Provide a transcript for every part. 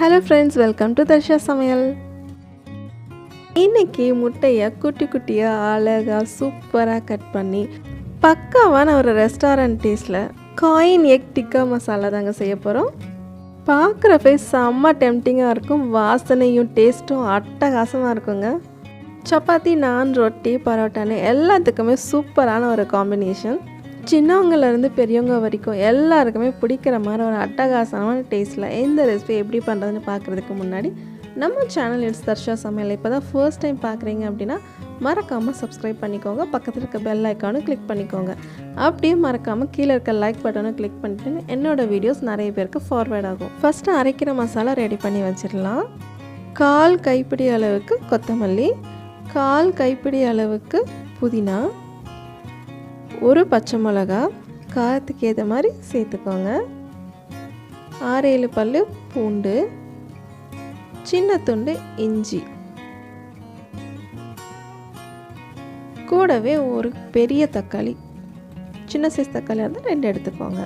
Hello friends welcome to Dharsha சமையல் இன்னைக்கு முட்டையை குட்டி குட்டியாக அழகாக சூப்பராக கட் பண்ணி பக்காவான ஒரு ரெஸ்டாரண்ட் டேஸ்ட்டில் காயின் எக் டிக்கா மசாலா தாங்க செய்ய போகிறோம் பார்க்குறப்ப செம்ம டெம்டிங்காக இருக்கும் வாசனையும் டேஸ்ட்டும் அட்டகாசமாக இருக்குங்க. சப்பாத்தி நான் ரொட்டி பரோட்டான்னு எல்லாத்துக்குமே சூப்பரான ஒரு காம்பினேஷன் சின்னவங்கலேருந்து பெரியவங்க வரைக்கும் எல்லாருக்குமே பிடிக்கிற மாதிரி ஒரு அட்டகாசமான டேஸ்ட்டில் எந்த ரெசிபி எப்படி பண்ணுறதுன்னு பார்க்குறதுக்கு முன்னாடி நம்ம சேனல் இட்ஸ் தர்ஷா சமையல். இப்போ தான் ஃபர்ஸ்ட் டைம் பார்க்குறீங்க அப்படின்னா மறக்காமல் சப்ஸ்கிரைப் பண்ணிக்கோங்க. பக்கத்தில் இருக்க பெல் ஐக்கானும் கிளிக் பண்ணிக்கோங்க. அப்படியே மறக்காமல் கீழே இருக்க லைக் பட்டனும் கிளிக் பண்ணிட்டு என்னோடய வீடியோஸ் நிறைய பேருக்கு ஃபார்வேர்ட் ஆகும். ஃபஸ்ட்டு அரைக்கிற மசாலா ரெடி பண்ணி வச்சிடலாம். கால் கைப்பிடி அளவுக்கு கொத்தமல்லி. கால் கைப்பிடி அளவுக்கு புதினா. ஒரு பச்சை மிளகா காரத்துக்கு ஏற்ற மாதிரி சேர்த்துக்கோங்க. ஆறு ஏழு பல் பூண்டு சின்ன துண்டு இஞ்சி. கூடவே ஒரு பெரிய தக்காளி சின்ன சைஸ் தக்காளி இருந்தால் ரெண்டு எடுத்துக்கோங்க.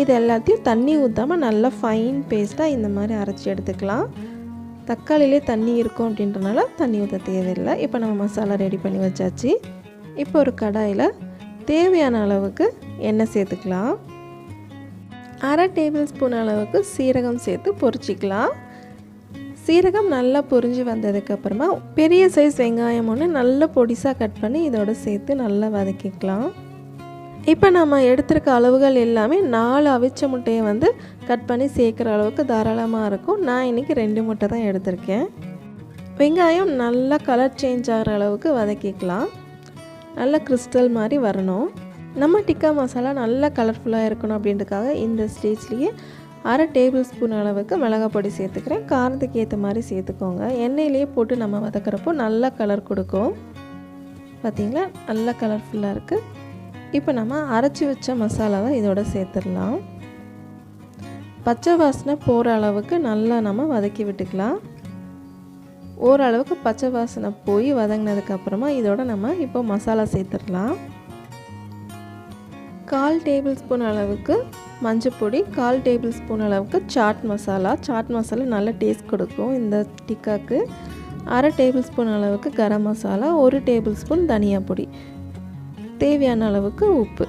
இது எல்லாத்தையும் தண்ணி ஊற்றாமல் நல்லா ஃபைன் பேஸ்ட்டாக இந்த மாதிரி அரைச்சி எடுத்துக்கலாம். தக்காளிலே தண்ணி இருக்கும் அப்படின்றனால தண்ணி ஊற்ற தேவையில்லை. இப்போ நம்ம மசாலா ரெடி பண்ணி வச்சாச்சு. இப்போ ஒரு கடாயில் தேவையான அளவுக்கு எண்ணெய் சேர்த்துக்கலாம். அரை டேபிள் ஸ்பூன் அளவுக்கு சீரகம் சேர்த்து பொரிச்சிக்கலாம். சீரகம் நல்லா பொரிஞ்சு வந்ததுக்கப்புறமா பெரிய சைஸ் வெங்காயம் ஒன்று நல்லா பொடிசாக கட் பண்ணி இதோட சேர்த்து நல்லா வதக்கிக்கலாம். இப்போ நம்ம எடுத்திருக்க அளவுகள் எல்லாமே நாலு அவிச்ச முட்டையை வந்து கட் பண்ணி சேர்க்குற அளவுக்கு தாராளமாக இருக்கும். நான் இன்றைக்கி ரெண்டு முட்டை தான் எடுத்திருக்கேன். வெங்காயம் நல்லா கலர் சேஞ்ச் ஆகிற அளவுக்கு வதக்கிக்கலாம். நல்ல கிறிஸ்டல் மாதிரி வரணும். நம்ம டிக்கா மசாலா நல்லா கலர்ஃபுல்லாக இருக்கணும் அப்படின்றதுக்காக இந்த ஸ்டேஜ்லேயே அரை டேபிள் ஸ்பூன் அளவுக்கு மிளகாய் பொடி சேர்த்துக்கிறேன். காரத்துக்கு ஏற்ற மாதிரி சேர்த்துக்கோங்க. எண்ணெயிலேயே போட்டு நம்ம வதக்கிறப்போ நல்லா கலர் கொடுக்கும். பார்த்திங்களா நல்லா கலர்ஃபுல்லாக இருக்குது இப்போ நம்ம அரைச்சி வச்ச மசாலாவை இதோட சேர்த்துடலாம். பச்சை வாசனை போகிற அளவுக்கு நல்லா நம்ம வதக்கி விட்டுக்கலாம். ஓரளவுக்கு பச்சை வாசனை போய் வதங்கினதுக்கப்புறமா இதோட நம்ம இப்போ மசாலா சேர்த்துடலாம். கால் டேபிள் ஸ்பூன் அளவுக்கு மஞ்சள் பொடி கால் டேபிள் ஸ்பூன் அளவுக்கு சாட் மசாலா. சாட் மசாலா நல்ல டேஸ்ட் கொடுக்கும் இந்த டிக்காக்கு. அரை டேபிள் ஸ்பூன் அளவுக்கு கரம் மசாலா ஒரு டேபிள் ஸ்பூன் தனியா பொடி. தேவையான அளவுக்கு உப்பு.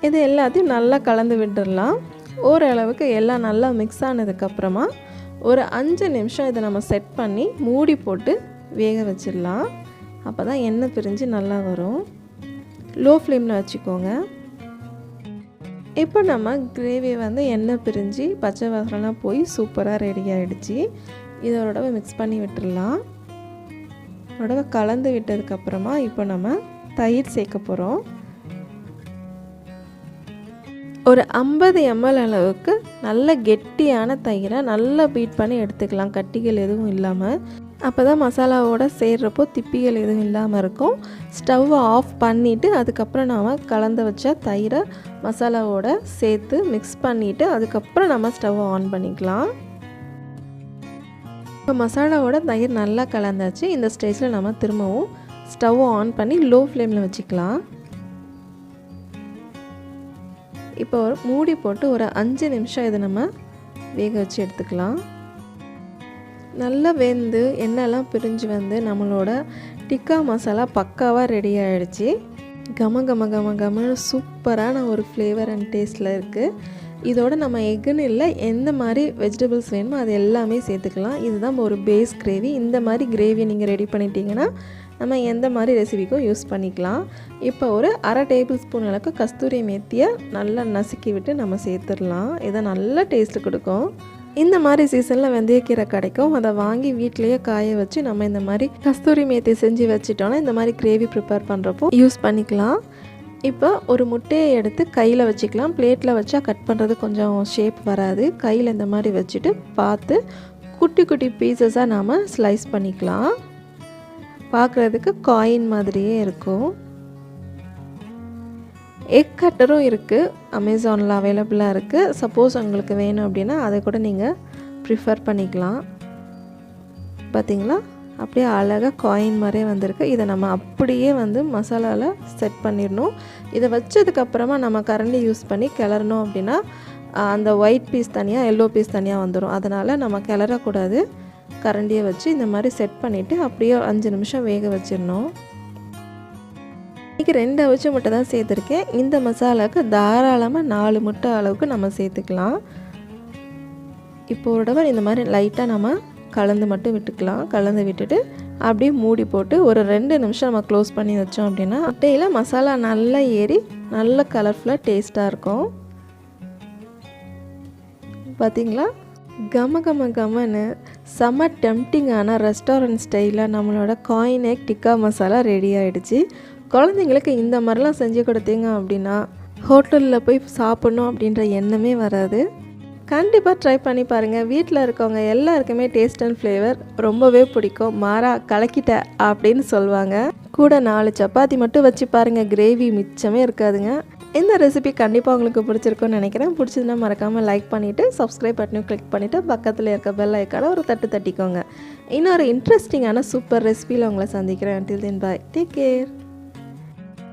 இது எல்லாத்தையும் நல்லா கலந்து விட்டுடலாம். ஓரளவுக்கு எல்லாம் நல்லா மிக்ஸ் ஆனதுக்கப்புறமா ஒரு அஞ்சு நிமிஷம் இதை நம்ம செட் பண்ணி மூடி போட்டு வேக வச்சிடலாம். அப்போ தான் எண்ணெய் பிரிஞ்சு நல்லா வரும். லோ ஃப்ளேமில் வச்சுக்கோங்க. இப்போ நம்ம கிரேவி வந்து எண்ணெய் பிரிஞ்சு பச்சை வாசனைலாம் போய் சூப்பராக ரெடி ஆகிடுச்சு இதோட மிக்ஸ் பண்ணி விட்டுடலாம். உடவை கலந்து விட்டதுக்கப்புறமா இப்போ நம்ம தயிர் சேர்க்க போகிறோம் ஒரு ஐம்பது எம்எல் அளவுக்கு நல்ல கெட்டியான தயிரை நல்லா பீட் பண்ணி எடுத்துக்கலாம். கட்டிகள் எதுவும் இல்லாமல் அப்போ தான் மசாலாவோட சேர்றப்போ திப்பிகள் எதுவும் இல்லாமல் இருக்கும். ஸ்டவ்வை ஆஃப் பண்ணிவிட்டு அதுக்கப்புறம் நாம் கலந்து வச்ச தயிரை மசாலாவோட சேர்த்து மிக்ஸ் பண்ணிவிட்டு அதுக்கப்புறம் நம்ம ஸ்டவ்வை ஆன் பண்ணிக்கலாம். இப்போ மசாலாவோட தயிர் நல்லா கலந்தாச்சு. இந்த ஸ்டேஜில் நம்ம திரும்பவும் ஸ்டவ் ஆன் பண்ணி லோ ஃப்ளேமில் வச்சுக்கலாம். இப்போ மூடி போட்டு ஒரு அஞ்சு நிமிஷம் இதை நம்ம வேக வச்சு எடுத்துக்கலாம். நல்லா வெந்து எண்ணெய்லாம் பிரிஞ்சு வந்து நம்மளோட டிக்கா மசாலா பக்காவாக ரெடி ஆகிடுச்சி கம கம கம கமன்னு சூப்பரான ஒரு ஃப்ளேவர் அண்ட் டேஸ்ட்டில் இருக்குது இதோட நம்ம எக்குன்னு இல்லை எந்த மாதிரி வெஜிடபிள்ஸ் வேணுமோ அது எல்லாமே சேர்த்துக்கலாம். இதுதான் ஒரு பேஸ் கிரேவி இந்த மாதிரி கிரேவி நீங்கள் ரெடி பண்ணிட்டீங்கன்னா நம்ம எந்த மாதிரி ரெசிபிக்கும் யூஸ் பண்ணிக்கலாம். இப்போ ஒரு அரை டேபிள் ஸ்பூன் அளவுக்கு கஸ்தூரி மேத்தியை நல்லா நசுக்கி விட்டு நம்ம சேர்த்துடலாம். இதை நல்ல டேஸ்ட்டு கொடுக்கும். இந்த மாதிரி சீசனில் வெந்தயக்கீரை கிடைக்கும். அதை வாங்கி வீட்லேயே காய வச்சு நம்ம இந்த மாதிரி கஸ்தூரி மேத்தி செஞ்சு வச்சுட்டோன்னா இந்த மாதிரி கிரேவி ப்ரிப்பேர் பண்ணுறப்போ யூஸ் பண்ணிக்கலாம். இப்போ ஒரு முட்டையை எடுத்து கையில் வச்சுக்கலாம். பிளேட்டில் வச்சா கட் பண்ணுறது கொஞ்சம் ஷேப் வராது. கையில் இந்த மாதிரி வச்சுட்டு பார்த்து குட்டி குட்டி பீசஸாக நாம் ஸ்லைஸ் பண்ணிக்கலாம். பார்க்குறதுக்கு காயின் மாதிரியே இருக்கும். எக் கட்டரும் இருக்குது அமேசானில் அவைலபிளாக இருக்குது சப்போஸ் உங்களுக்கு வேணும் அப்படின்னா அதை கூட நீங்கள் ப்ரிஃபர் பண்ணிக்கலாம். பார்த்தீங்களா அப்படியே அழகாக காயின் மாதிரியே வந்திருக்கு. இதை நம்ம அப்படியே வந்து மசாலாவில் செட் பண்ணிடணும். இதை வச்சதுக்கப்புறமா நம்ம கரண்டி யூஸ் பண்ணி கிளறணும் அப்படின்னா அந்த ஒயிட் பீஸ் தனியாக எல்லோ பீஸ் தனியாக வந்துடும் அதனால் நம்ம கிளறக்கூடாது. கரண்டியை வச்சு இந்த மாதிரி செட் பண்ணிவிட்டு அப்படியே அஞ்சு நிமிஷம் வேக வச்சிடணும். இன்றைக்கி ரெண்டு அவிச்ச முட்டை தான் சேர்த்துருக்கேன். இந்த மசாலாவுக்கு தாராளமாக நாலு முட்டை அளவுக்கு நம்ம சேர்த்துக்கலாம். இப்போ ஒரு தடவை இந்த மாதிரி லைட்டாக நம்ம கலந்து மட்டும் விட்டுக்கலாம். கலந்து விட்டுட்டு அப்படியே மூடி போட்டு ஒரு ரெண்டு நிமிஷம் நம்ம க்ளோஸ் பண்ணி வச்சோம் அப்படின்னா முட்டையில் மசாலா நல்லா ஏறி நல்ல கலர்ஃபுல்லாக டேஸ்ட்டாக இருக்கும். பார்த்தீங்களா கம கம கமன்னு செம்ம டெம்டிங்கான ரெஸ்டாரண்ட் ஸ்டைலில் நம்மளோட coin egg tikka masala ready ஆகிடுச்சு குழந்தைங்களுக்கு இந்த மாதிரிலாம் செஞ்சு கொடுத்தீங்க அப்படின்னா ஹோட்டலில் போய் சாப்பிட்ணும் அப்படின்ற எண்ணமே வராது. கண்டிப்பாக ட்ரை பண்ணி பாருங்கள் வீட்டில் இருக்கவங்க எல்லாருக்குமே டேஸ்ட் அண்ட் ஃப்ளேவர் ரொம்பவே பிடிக்கும். மாறா கலக்கிட்ட அப்படின்னு சொல்லுவாங்க. கூட நாலு சப்பாத்தி மட்டும் வச்சு பாருங்கள் கிரேவி மிச்சமே இருக்காதுங்க. இந்த ரெசிபி கண்டிப்பாக உங்களுக்கு பிடிச்சிருக்கும்னு நினைக்கிறேன். பிடிச்சதுன்னா மறக்காமல் லைக் பண்ணிவிட்டு சப்ஸ்கிரைப் பட்டனும் கிளிக் பண்ணிவிட்டு பக்கத்தில் இருக்க பெல் ஐக்கான ஒரு தட்டு தட்டிக்கோங்க. இன்னொரு இன்ட்ரெஸ்டிங்கான சூப்பர் ரெசிபியில் உங்களை சந்திக்கிறேன். Till then bye take care